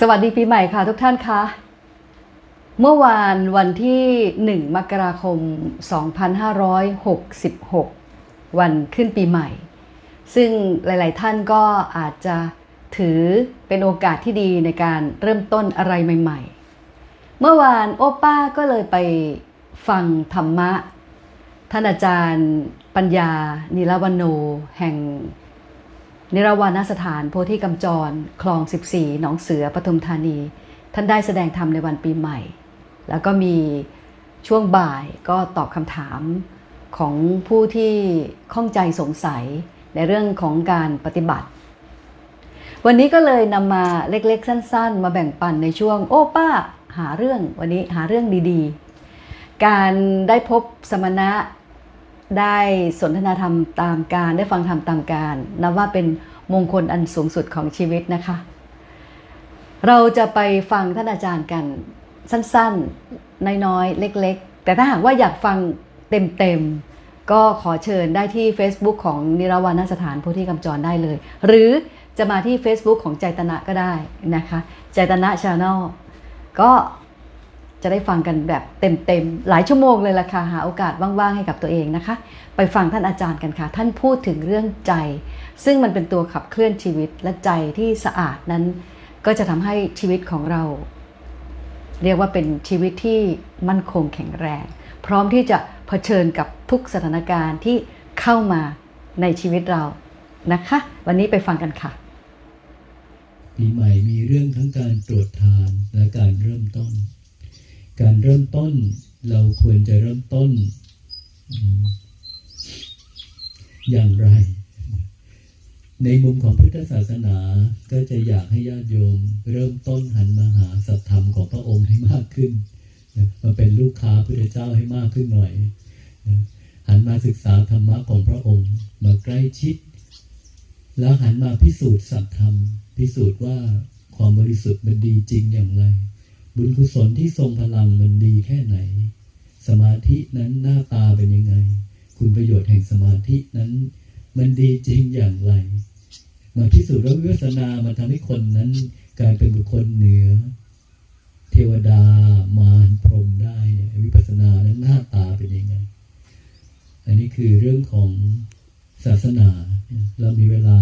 สวัสดีปีใหม่ค่ะทุกท่านคะ เมื่อวานวันที่ 1 มกราคม 2566 วันขึ้นปีใหม่ ซึ่งหลาย ๆ ท่านก็อาจจะถือเป็นโอกาสที่ดีในการเริ่มต้นอะไรใหม่ ๆ เมื่อวานโอป้าก็เลยไปฟังธรรมะ ท่านอาจารย์ปัญญานิรวันโน แห่ง นิรวานสถานโพธิกำจร คลอง 14 หนองเสือปทุมธานี ท่านได้แสดงธรรมในวันปีใหม่ แล้วก็มีช่วงบ่ายก็ตอบคำถามของผู้ที่ข้องใจสงสัยในเรื่องของการปฏิบัติ วันนี้ก็เลยนำมาเล็กๆ สั้น ๆ มาแบ่งปันในช่วง โอ้ป้าหาเรื่องวันนี้หาเรื่องดีๆ การได้พบสมณะ ได้สนทนาธรรมตามการได้ฟังธรรมตามการนับว่าเป็นมงคลอันสูงสุดของชีวิตนะคะ เราจะไปฟังท่านอาจารย์กันสั้นๆ น้อยๆ เล็กๆ แต่ถ้าหากว่าอยากฟังเต็มๆ ก็ขอเชิญได้ที่ Facebook ของนิรวานสถานโพธิกำจรได้เลย หรือจะมาที่ Facebook ของใจตนะก็ได้นะคะ ใจตนะชาแนลก็ จะได้ฟังกันแบบเต็มๆ หลายชั่วโมงเลยล่ะค่ะ หาโอกาสว่างๆให้กับตัวเองนะคะ ไปฟังท่านอาจารย์กันค่ะ ท่านพูดถึงเรื่องใจ ซึ่งมันเป็นตัวขับเคลื่อนชีวิตและใจที่สะอาดนั้น ก็จะทำให้ชีวิตของเรา เรียกว่าเป็นชีวิตที่มั่นคงแข็งแรง พร้อมที่จะเผชิญกับทุกสถานการณ์ที่เข้ามาในชีวิตเรานะคะ วันนี้ไปฟังกันค่ะ ปีใหม่มีเรื่องทั้งการตรวจทานและการเริ่มต้น การเริ่มต้นเราควรจะเริ่มต้น อย่างไร ในมุมของพุทธศาสนาก็จะอยากให้ญาติโยม เริ่มต้นหันมาหาสัตธรรมของพระองค์ให้มากขึ้นมาเป็นลูกค้าพระเจ้าให้มากขึ้นหน่อยหันมาศึกษาธรรมะของพระองค์มาใกล้ชิด แล้วหันมาพิสูจน์สัตธรรม พิสูจน์ว่าความบริสุทธิ์มันดีจริงอย่างไร บุญกุศลที่ทรงพลังมันดีแค่ไหน สมาธินั้นหน้าตาเป็นยังไง คุณประโยชน์แห่งสมาธินั้น มันดีจริงอย่างไร มาพิสูจน์แล้ววิปัสสนามาทำให้คนนั้นกลายเป็นบุคคลเหนือ เทวดามารพรหมได้เนี่ยวิปัสสนานั้นหน้าตาเป็นยังไง อันนี้คือเรื่องของศาสนา เรามีเวลา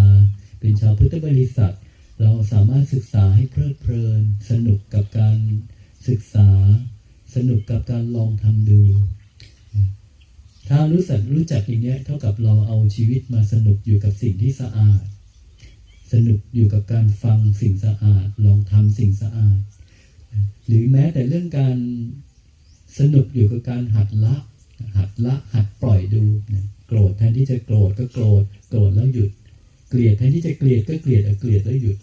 เป็นชาวพุทธบริษัท เราสามารถศึกษาให้เพลิดเพลิน สนุกกับการศึกษา สนุกกับการลองทำดู ถ้ารู้สึกรู้จักอย่างนี้เท่ากับเราเอาชีวิตมาสนุกอยู่กับสิ่งที่สะอาด สนุกอยู่กับการฟังสิ่งสะอาด ลองทำสิ่งสะอาด หรือแม้แต่เรื่องการสนุกอยู่กับการหัดละ หัดละหัดปล่อยดูโกรธแทนที่จะโกรธก็โกรธ โกรธแล้วหยุดเกลียดแทนที่จะเกลียดก็เกลียดเอาเกลียดแล้วหยุด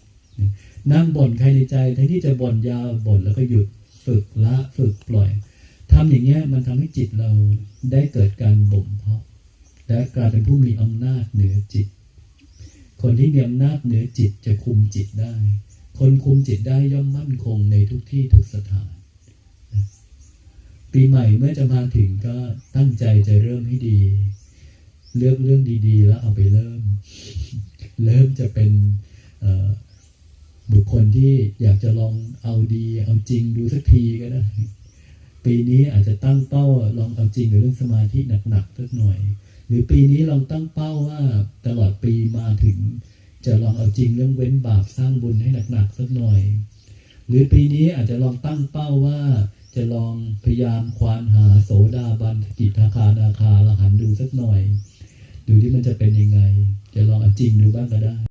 นั่งบ่นใครในใจแทนที่จะบ่นยาวบ่นแล้วก็หยุดฝึกละฝึกปล่อยทำอย่างเงี้ยมันทำให้จิตเราได้เกิดการบ่มเพาะและกลายเป็นผู้มีอำนาจเหนือจิต คนที่มีอำนาจเหนือจิตจะคุมจิตได้ คนคุมจิตได้ย่อมมั่นคงในทุกที่ทุกสถาน ปีใหม่เมื่อจะมาถึงก็ตั้งใจจะเริ่มให้ดี เลือกเรื่องดีๆ แล้วเอาไปเริ่ม เริ่มจะเป็นเอ่อ บุคคลที่อยากจะลองเอาดีเอาจริงดูสักทีก็ได้ปีนี้อาจจะตั้งเป้าลองเอาจริงกับเรื่องสมาธิหนักๆสักหน่อย หรือปีนี้ลองตั้งเป้าว่าตลอดปีมาถึง จะลองเอาจริงเรื่องเว้นบาปสร้างบุญให้หนักๆสักหน่อย หรือปีนี้อาจจะลองตั้งเป้าว่าจะลองพยายามควานหาโสดาบันสกิทาคานาคาละหันดูสักหน่อย ดูที่มันจะเป็นยังไง จะลองเอาจริงดูบ้างก็ได้